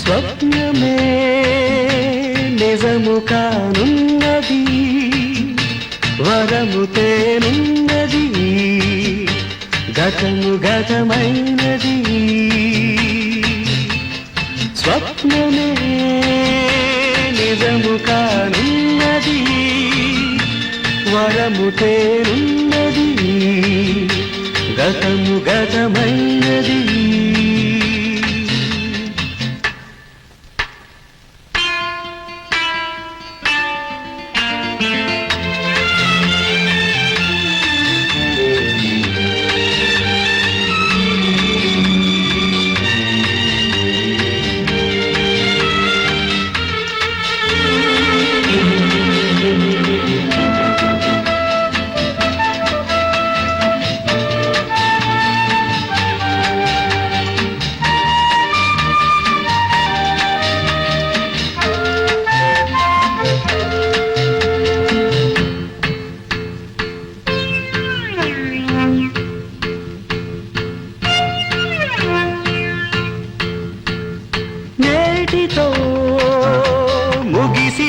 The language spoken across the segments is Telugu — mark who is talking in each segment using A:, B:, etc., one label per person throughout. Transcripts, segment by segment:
A: స్వప్నమే నిజము వరము తేనున్నది. గతము గతమైనది. స్వప్నమే నిజము కానున్నది. వరము తేనున్నది గతము గతమైనది.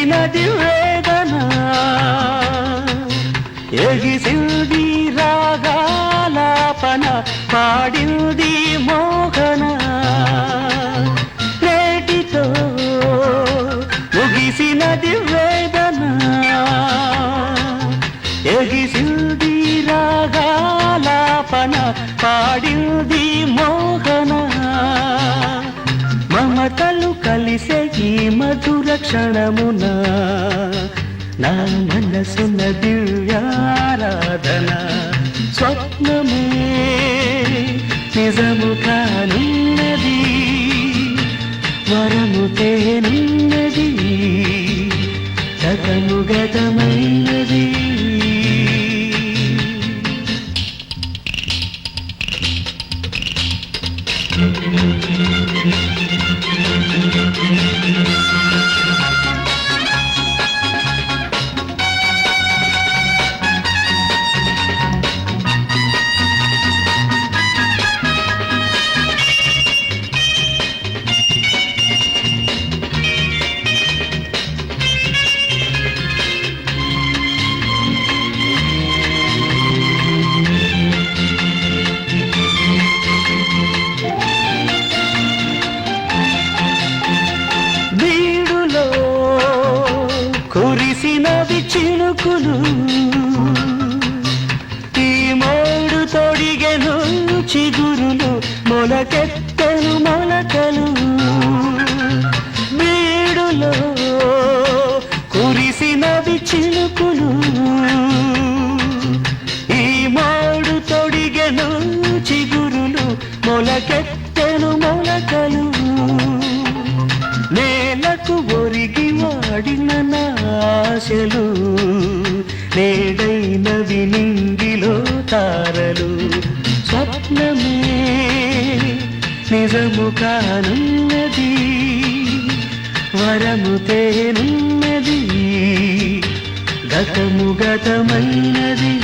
A: ముగిసినది వేదన. ఎగిసింది రాగాలాపన పాడింది మోహన. రేటితో ముగిసినది వేదన ఈ మధుర క్షణమున నా మనసున దివ్యారాధన స్వప్నమే నిజము కానున్నది వరము తేనున్నది గతము గతమైనది. బీడులో చినుకులు ఈ మోడు తొడిగెను చిగురులు మొలకెత్తెను మొలకలు. బీడులో కురిసినవి చినుకులు ఈ మోడు తొడిగెను చిగురులు మొలకెత్తెను మొలకలు. నేలకు ఒరిగి వాడిన నాశలు నేడైనవి నింగిలో తారలు. స్వప్నమే నిజము కానున్నది వరము తేనున్నది గతము గతమైనది